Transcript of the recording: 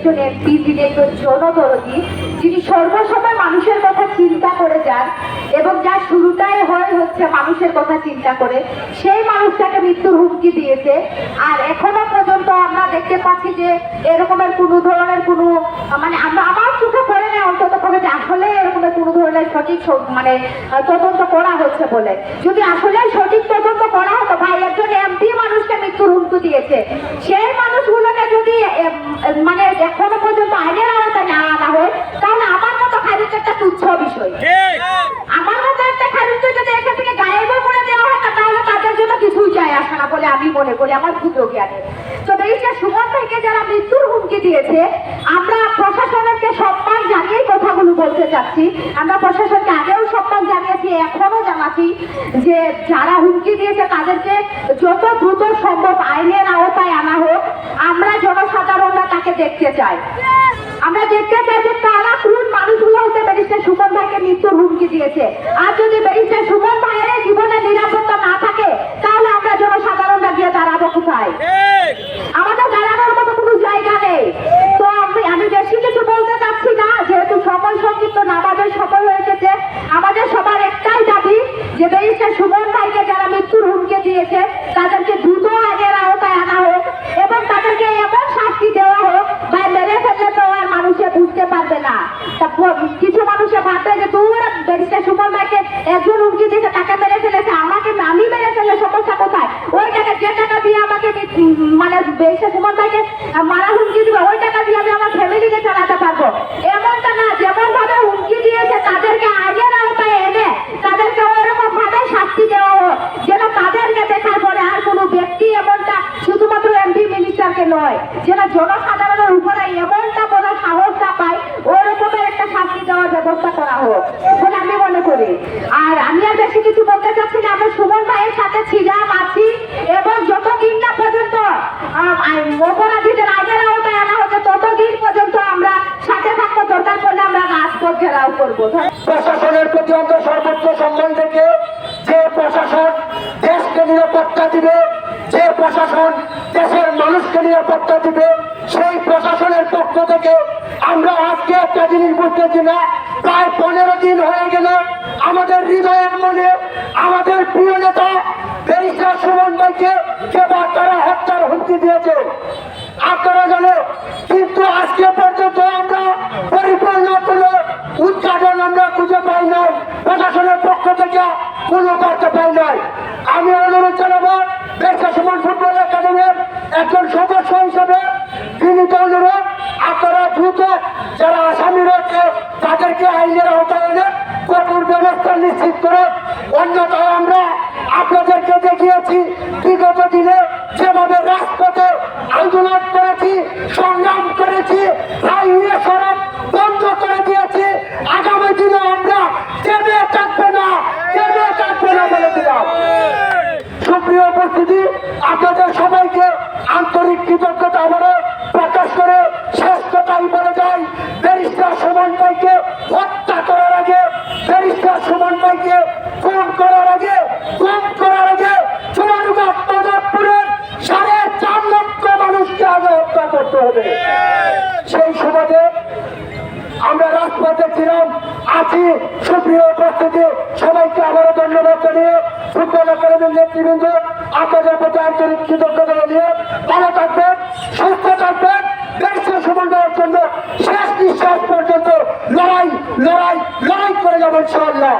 একজন এমপি যিনি একজন যিনি সর্বসময় মানুষের কথা চিন্তা করে যান এবং যার শুরুটাই হয় হচ্ছে মানুষের কথা চিন্তা করে সেই মানুষটাকে মৃত্যুর হুমকি দিয়েছে। আর এখনও পর্যন্ত আমরা দেখতে পাচ্ছি যে এরকমের কোনো ধরনের কোনো মানে আমরা আমার চোখে পড়ে অন্তত পক্ষে যে আসলে এরকমের কোনো ধরনের সঠিক মানে তদন্ত করা হচ্ছে বলে। যদি আসলে সঠিক তদন্ত করা হতো ভাই একজন এমপি মানুষকে মৃত্যুর হুমকি দিয়েছে সেই এম, মানে এখনও পর্যন্ত আইনের আওতায় না আনা হয় তাহলে আমার মতো খারিজ একটা তুচ্ছ বিষয়। আমার মতো একটা খারিজকে যদি এখান থেকে গায়েব করে দেওয়া হয় তাহলে তাদের জন্য কিছুই যায় আসে না বলে আমি মনে করি আমার ক্ষুদ্র জ্ঞানে। তো এইটা সুমন থেকে যারা মৃত্যুর হুমকি দিয়েছে আমরা প্রশাসনকে সম্মান জানিয়েই কথাগুলো বলতে চাচ্ছি। আমরা প্রশাসনকে আগেও সম্মান জানিয়েছি এখনও জানাচ্ছি যে যারা হুমকি দিয়েছে তাদেরকে যত দ্রুত সম্ভব আইনের আওতায় আনা হোক। দেখতে চাই। আমরা দেখতে চাই যে কারা কোন মানুষগুলো হতে ব্যারিস্টার সুমন ভাইকে মৃত্যুর হুমকি দিয়েছে। আর যদি ব্যারিস্টার সুমন ভাইয়ের জীবনের নিরাপত্তা না থাকে তাহলে আমরা জনসাধারণরা গিয়ে দাঁড়াবো কোথায়? আমাদের দাঁড়ানোর মতো কোনো জায়গা নেই। তো আমি আমি বেশি কিছু বলতে চাচ্ছি না যেহেতু সময় সংক্ষিপ্ত নামাজের সময় হয়ে এসেছে আমাদের সবার একটাই দাবি যে ব্যারিস্টার সুমন ভাইকে যারা মৃত্যুর হুমকি দিয়েছে তাদেরকে দ্রুত বুঝতে পারবে না। কিছু মানুষে ভাববে যে, দূর, ব্যারিস্টার সুমন ভাইকে একজন হুমকি দিয়েছে টাকা মেরে ফেলেছে, আমাকে, আমি মেরে ফেলে সমস্যা কোথায়? ওই টাকা, যে টাকা দিয়ে আমাকে মানে ব্যারিস্টার সুমন ভাইকে মারা হুমকি দিবে, ওই টাকা দিয়ে আমি আমার ফ্যামিলিকে চালাতে পারব। এমনটা না যেমন ভাবে হুমকি দিয়েছে, তাদেরকে আইনের আওতায় এনে, তাদেরকে ওরকম ভাবে শাস্তি দেওয়া হোক, যেন তাদেরকে দেখার পরে আর কোনো ব্যক্তি এমনটা শুধুমাত্র এমপি মিনিস্টারকে নয়, যেন জনসাধারণের উপরে এমনটা বলার সাহস না পায় ওরকমের একটা শাস্তি দেওয়ার ব্যবস্থা করা হোক আমি মনে করি। আর আমি আর বেশি কিছু বলতে চাচ্ছি না। আমরা সুমন ভাইয়ের সাথে ছিলাম, আছি এবং যতদিন না পর্যন্ত অপরাধীদের আইনের আওতায় আনা হচ্ছে, ততদিন পর্যন্ত আমরা সাথে থাকব। দরকার করলে আমরা রাজপথ ঘেরাও করব। প্রশাসনের প্রতি আমরা সর্বোচ্চ সম্মান থেকে যে প্রশাসন দেশকে নিরাপত্তা দিবে, যে প্রশাসন দেশের মানুষকে নিরাপত্তা দিবে, সেই পক্ষ থেকে আমরা আজকে একটা জিনিস বুঝতেছি না। প্রায় পনেরো দিন হয়ে গেল আমাদের হৃদয়ের মনে আমাদের প্রিয় নেতা ব্যারিস্টার সুমন ভাইকে কেবল তারা হত্যার হুমকি দিয়েছে। আপনারা জানো কিন্তু আজকে পর্যন্ত আমরা পরিপূর্ণ কোনো উদ্ঘাটন আমরা খুঁজে পাই নাই, প্রশাসনের পক্ষ থেকে কোনো বার্তা পাই নাই। আমি অনুরোধ জানাব বেশা সুমন ফুটবল একাডেমির একজন সদস্য হিসেবে বিনীত অনুরোধ আপনারা দ্রুত যারা আসামি রয়েছে, তাদেরকে আইনের আওতায় এনে কঠোর ব্যবস্থা নিশ্চিত করে অন্যথায় আমরা আপনাদেরকে দেখিয়েছি, বিগত দিনে যেভাবে রাজপথে আন্দোলন করেছি, সংগ্রাম করেছি, হাইওয়ে সড়ক বন্ধ করে দিয়েছি, আগামী দিনে আমরা কেঁদে থাকবে না, কেঁদে থাকবে না বলে দিলাম। সুপ্রিয় উপস্থিতি, আপনাদের সবাইকে আন্তরিক কৃতজ্ঞতা আবারও হবে সেই সমাজে আমরা রাজপথে ছিলাম, আছি। সুপ্রিয় উপস্থিতি, সবাইকে আবারও ধন্যবাদ জানিয়ে ফুটবল একাডেমির নেতৃবৃন্দ, আপনাদের প্রতি আন্তরিক কৃতজ্ঞতা জানিয়ে ভালো থাকবেন, সুস্থ থাকবেন দেশের সমন্বয়ের জন্য শেষ নিঃশ্বাস পর্যন্ত লড়াই লড়াই লড়াই করে যাবেন ইনশাআল্লাহ।